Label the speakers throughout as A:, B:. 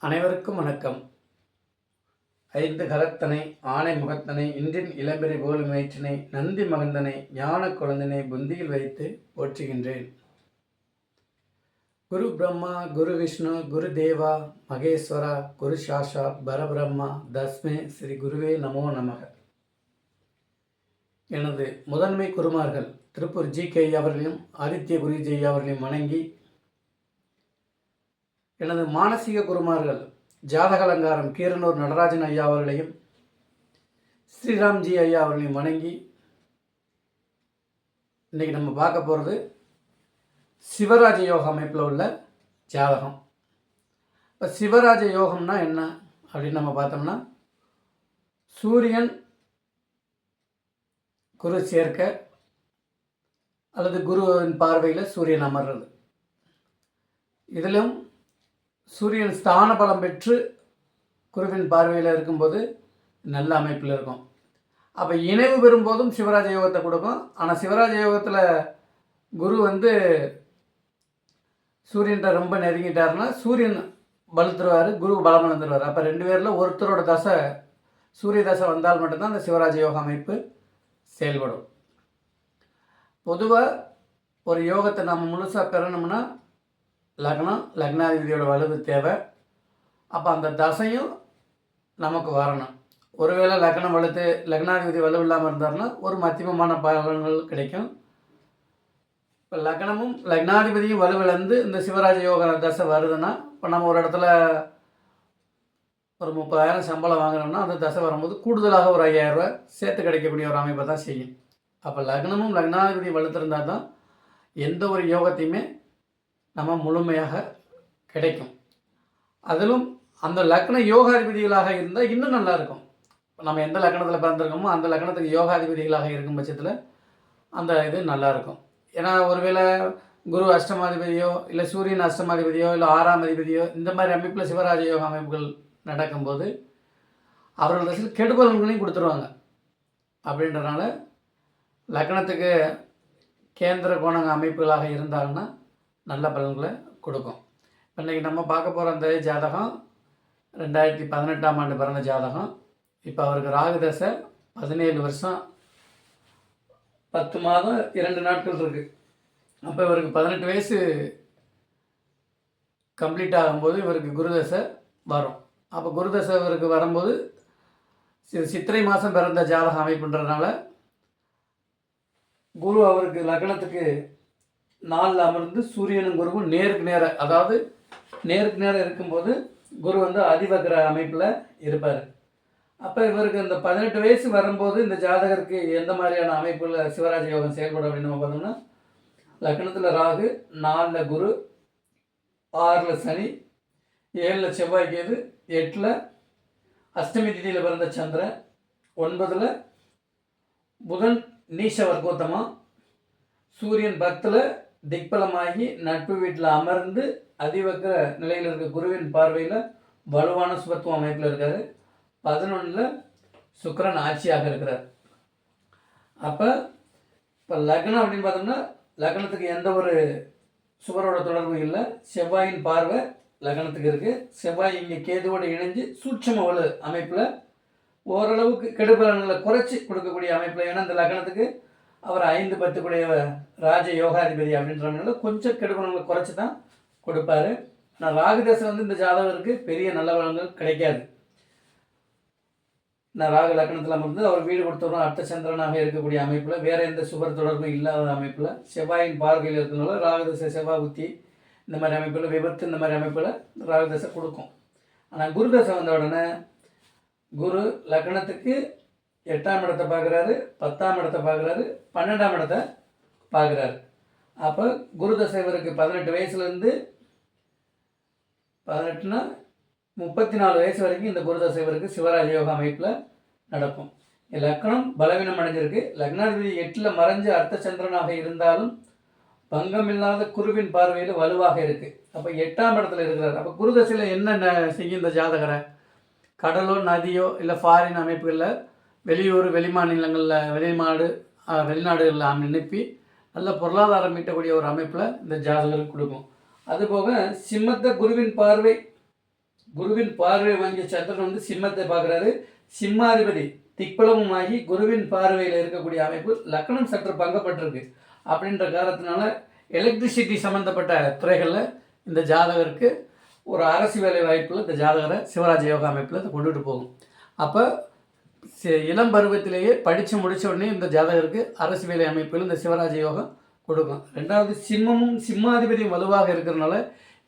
A: அனைவருக்கும் வணக்கம். ஐந்து கரத்தனை ஆணை முகத்தனை இன்றின் இளம்பெறை போலும் வயிற்றினை நந்தி மகந்தனை ஞான குழந்தனை புந்தியில் வைத்து போற்றுகின்றேன். குரு பிரம்மா குரு விஷ்ணு குரு தேவா மகேஸ்வரா குரு சாஷா பரபிரம்மா தஸ்மே ஸ்ரீ குருவே நமோ நமக. எனது முதன்மை குருமார்கள் திருப்பூர் ஜி கே அவர்களையும் ஆதித்ய குருஜி அவர்களையும் வணங்கி எனது மானசீக குருமார்கள் ஜாதக அலங்காரம் கீரனூர் நடராஜன் ஐயா அவர்களையும் ஸ்ரீராம்ஜி ஐயா அவர்களையும் வணங்கி இன்றைக்கி நம்ம பார்க்க போகிறது சிவராஜ யோக அமைப்பில் உள்ள ஜாதகம். இப்போ சிவராஜ யோகம்னா என்ன அப்படின்னு நம்ம பார்த்தோம்னா சூரியன் குரு சேர்க்க அல்லது குருவின் பார்வையில் சூரியன் அமர்றது. இதிலும் சூரியன் ஸ்தான பலம் பெற்று குருவின் பார்வையில் இருக்கும்போது நல்ல அமைப்பில் இருக்கும். அப்போ இணைவு பெறும்போதும் சிவராஜ யோகத்தை கொடுக்கும். ஆனால் சிவராஜ யோகத்தில் குரு வந்து சூரியன்கிட்ட ரொம்ப நெருங்கிட்டாருன்னா சூரியன் வலுத்துருவார் குரு பலம் அப்போ ரெண்டு பேரில் ஒருத்தரோட தசை சூரிய தசை வந்தால் மட்டும்தான் அந்த சிவராஜ யோக அமைப்பு செயல்படும். பொதுவாக ஒரு யோகத்தை நம்ம முழுசாக பெறணும்னா லக்னம் லக்னாதிபதியோட வலுவு தேவை. அப்போ அந்த தசையும் நமக்கு வரணும். ஒருவேளை லக்னம் வலுத்து லக்னாதிபதி வலு இல்லாமல் இருந்தாருன்னா ஒரு மத்தியமமான பலன்கள் கிடைக்கும். இப்போ லக்னமும் லக்னாதிபதியும் வலுவிழந்து இந்த சிவராஜ யோக தசை வருதுன்னா இப்போ நம்ம ஒரு இடத்துல ஒரு முப்பதாயிரம் சம்பளம் வாங்கினோம்னா அந்த தசை வரும்போது கூடுதலாக ஒரு ஐயாயிரரூவா சேர்த்து கிடைக்கக்கூடிய ஒரு அமைப்பை தான் செய்யும். அப்போ லக்னமும் லக்னாதிபதி வலுத்திருந்தால் தான் எந்த ஒரு யோகத்தையுமே நம்ம முழுமையாக கிடைக்கும். அதிலும் அந்த லக்ன யோகாதிபதிகளாக இருந்தால் இன்னும் நல்லா இருக்கும் நம்ம எந்த லக்னத்தில் பிறந்திருக்கோமோ அந்த லக்னத்துக்கு யோகாதிபதிகளாக இருக்கும் பட்சத்தில் அந்த இது நல்லாயிருக்கும். ஏன்னா ஒருவேளை குரு அஷ்டமாதிபதியோ இல்லை சூரியன் அஷ்டமாதிபதியோ இல்லை ஆறாம் அதிபதியோ இந்த மாதிரி அமைப்பில் சிவராஜ யோக அமைப்புகள் நடக்கும்போது அவர்கள் தசையில் கெடுபலன்களையும் கொடுத்துருவாங்க. அப்படின்றனால லக்னத்துக்கு கேந்திர கோணங்க அமைப்புகளாக இருந்தாங்கன்னா நல்ல பலன்களை கொடுக்கும். இன்றைக்கி நம்ம பார்க்க போகிற அந்த ஜாதகம் ரெண்டாயிரத்தி பதினெட்டாம் ஆண்டு பிறந்த ஜாதகம். இப்போ அவருக்கு ராகு தசை பதினேழு வருஷம் பத்து மாதம் இரண்டு நாட்கள் இருக்குது அப்போ இவருக்கு பதினெட்டு வயசு கம்ப்ளீட் ஆகும்போது இவருக்கு குருதசை வரும். அப்போ குருதசை இவருக்கு வரும்போது சி- சித்திரை மாதம் பிறந்த ஜாதகம் அமைப்புன்றதுனால குரு அவருக்கு லக்னத்துக்கு நாளில் அமர்ந்து சூரியனும் குருவும் நேருக்கு நேர அதாவது நேருக்கு நேரம் இருக்கும்போது குரு வந்து அதிவகிர அமைப்பில் இருப்பார். அப்போ இவருக்கு இந்த பதினெட்டு வயசு வரும்போது இந்த ஜாதகருக்கு எந்த மாதிரியான அமைப்பில் சிவராஜ யோகம் செயல்படும் அப்படின்னு நம்ம பார்த்தோம்னா லக்னத்தில் ராகு நாலில் குரு ஆறில் சனி ஏழில் செவ்வாய் கேது எட்டில் அஷ்டமி திதியில் பிறந்த சந்திரன் ஒன்பதில் புதன் நீச வர்க்கோத்தமாக சூரியன் பத்தில் திக்பலமாகி நட்பு வீட்டில் அமர்ந்து அதிவக்கிற நிலையில் இருக்க குருவின் பார்வையில் வலுவான சுபத்துவ அமைப்பில் இருக்காரு. பதினொன்றில் சுக்கரன் ஆட்சியாக இருக்கிறார். அப்போ இப்போ லக்னம் அப்படின்னு பார்த்தோம்னா லக்னத்துக்கு எந்த ஒரு சுவரோட தொடர்பும் இல்லை. செவ்வாயின் பார்வை லக்னத்துக்கு இருக்குது செவ்வாய் இங்கே கேதுவோடு இணைஞ்சு சூட்சம வலு அமைப்பில் ஓரளவுக்கு கெடுபலன்களை குறைச்சி கொடுக்கக்கூடிய அமைப்பில் ஏன்னா இந்த லக்னத்துக்கு அவர் ஐந்து பத்துக்குடைய ராஜ யோகாதிபதி அப்படின்றனால கொஞ்சம் கெடுபலன்களை குறைச்சி தான் கொடுப்பாரு. ஆனால் ராகுதசை வந்து இந்த ஜாதகருக்கு பெரிய நல்ல பலன்கள் கிடைக்காது. நான் ராகு லக்னத்தில் அமர்ந்து அவர் வீடு கொடுத்தவரும் அர்த்த சந்திரனாக இருக்கக்கூடிய அமைப்பில் வேற எந்த சுபர் தொடர்பும் இல்லாத அமைப்பில் செவ்வாயின் பார்வையில் இருக்கிறதுனால ராகுதசை செவ்வாய் புத்தி இந்த மாதிரி அமைப்பில் விபத்து இந்த மாதிரி அமைப்பில் ராகுதசை கொடுக்கும். ஆனால் குருதசை வந்த உடனே குரு லக்னத்துக்கு எட்டாம் இடத்தை பார்க்குறாரு பத்தாம் இடத்தை பார்க்குறாரு பன்னெண்டாம் இடத்தை பார்க்குறாரு. அப்போ குருதசைவருக்கு பதினெட்டு வயசுலேருந்து பதினெட்டுனா முப்பத்தி நாலு வயசு வரைக்கும் இந்த குருதசைவருக்கு சிவராஜ யோக அமைப்பில் நடக்கும். லக்னம் பலவீனம் அடைஞ்சிருக்கு. லக்னாதிபதி எட்டில் மறைஞ்ச அர்த்த சந்திரனாக இருந்தாலும் பங்கமில்லாத குருவின் பார்வையில் வலுவாக இருக்குது அப்போ எட்டாம் இடத்துல இருக்கிறார். அப்போ குருதசையில் என்ன செய்யும் இந்த ஜாதகரை? கடலோ நதியோ இல்லை ஃபாரின் அமைப்புகளில் வெளியூர் வெளிமாநிலங்களில் வெளிநாடு வெளிநாடுகளில் அனுப்பி நல்ல பொருளாதாரம் மீட்டக்கூடிய ஒரு அமைப்பில் இந்த ஜாதகருக்கு கொடுக்கும் அதுபோக சிம்மத்தை குருவின் பார்வை குருவின் பார்வை வாங்கிய சந்திரன் வந்து சிம்மத்தை பார்க்குறாரு. சிம்மாதிபதி திக்பலமுமாகி குருவின் பார்வையில் இருக்கக்கூடிய அமைப்பு லக்னம் சற்று பங்கப்பட்டிருக்கு. அப்படின்ற காரணத்தினால எலக்ட்ரிசிட்டி சம்மந்தப்பட்ட துறைகளில் இந்த ஜாதகருக்கு ஒரு அரசு வேலை வாய்ப்பில் இந்த ஜாதகரை சிவராஜ யோகா அமைப்பில் கொண்டுகிட்டு கொண்டுட்டு போகும். அப்போ இளம் பருவத்திலேயே படித்து முடித்த உடனே இந்த ஜாதகருக்கு அரசு வேலை அமைப்பில் இந்த சிவராஜ யோகம் கொடுக்கும். ரெண்டாவது சிம்மமும் சிம்மாதிபதியும் வலுவாக இருக்கிறதுனால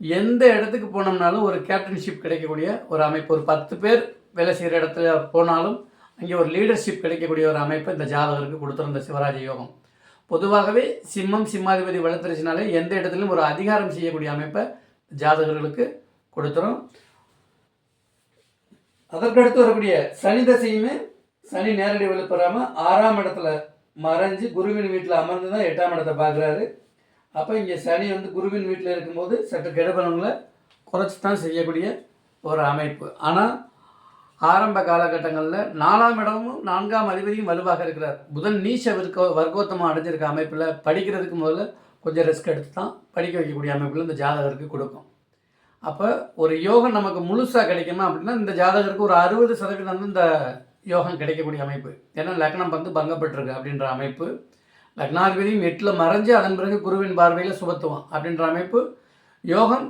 A: எந்த இடத்துக்கு போனோம்னாலும் ஒரு கேப்டன்ஷிப் கிடைக்கக்கூடிய ஒரு அமைப்பு. ஒரு பத்து பேர் வேலை செய்கிற இடத்துல போனாலும் அங்கே ஒரு லீடர்ஷிப் கிடைக்கக்கூடிய ஒரு அமைப்பை இந்த ஜாதகருக்கு கொடுத்துருந்த சிவராஜ யோகம். பொதுவாகவே சிம்மம் சிம்மாதிபதி வளர்த்துருச்சுனாலே எந்த இடத்துலையும் ஒரு அதிகாரம் செய்யக்கூடிய அமைப்பை ஜாதகர்களுக்கு கொடுத்துரும். அதற்கடுத்து வரக்கூடிய சனி தசையுமே சனி நேரடி வெளிப்படாமல் ஆறாம் இடத்துல மறைஞ்சு குருவின் வீட்டில் அமர்ந்து தான் எட்டாம் இடத்தை பார்க்குறாரு. அப்போ இங்கே சனி வந்து குருவின் வீட்டில் இருக்கும்போது சற்று கெடுபலங்களை குறைச்சி தான் செய்யக்கூடிய ஒரு அமைப்பு. ஆனால் ஆரம்ப காலகட்டங்களில் நாலாம் இடமும் நான்காம் அதிபதியும் வலுவாக இருக்கிறார். புதன் நீச்ச விற்கோ வர்க்கோத்தமாக அடைஞ்சிருக்க அமைப்பில் படிக்கிறதுக்கு முதல்ல கொஞ்சம் ரிஸ்க் எடுத்து தான் படிக்க வைக்கக்கூடிய அமைப்பில் இந்த ஜாதகருக்கு கொடுக்கும். அப்போ ஒரு யோகம் நமக்கு முழுசாக கிடைக்குமா அப்படின்னா இந்த ஜாதகருக்கு ஒரு அறுபது சதவீதம் வந்து இந்த யோகம் கிடைக்கக்கூடிய அமைப்பு. ஏன்னா லக்னம் வந்து பங்கப்பட்டிருக்கு அப்படின்ற அமைப்பு. லக்னாதிபதியும் எட்டில் மறைஞ்சு அதன் பிறகு குருவின் பார்வையில் சுபத்துவம் அப்படின்ற அமைப்பு. யோகம்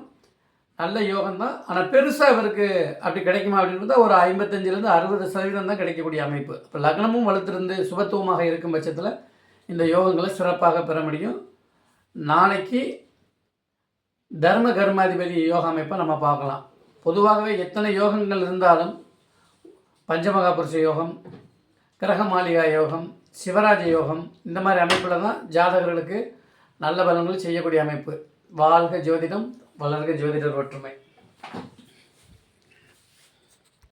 A: நல்ல யோகம் தான். ஆனால் பெருசாக இவருக்கு அப்படி கிடைக்குமா அப்படின்றது ஒரு ஐம்பத்தஞ்சிலேருந்து அறுபது சதவீதம் தான் கிடைக்கக்கூடிய அமைப்பு. இப்போ லக்னமும் வளர்த்துருந்து சுபத்துவமாக இருக்கும் பட்சத்தில் இந்த யோகங்களை சிறப்பாக பெற முடியும். நாளைக்கு தர்ம கர்மாதிபதி யோக அமைப்பை நம்ம பார்க்கலாம். பொதுவாகவே எத்தனை யோகங்கள் இருந்தாலும் பஞ்சமகாபுருஷ யோகம் கிரகமாளிகா யோகம் சிவராஜ யோகம் இந்த மாதிரி அமைப்பில் தான் ஜாதகர்களுக்கு நல்ல பலன்கள் செய்யக்கூடிய அமைப்பு. வாழ்க ஜோதிடம் வளர்க ஜோதிடர் ஒற்றுமை.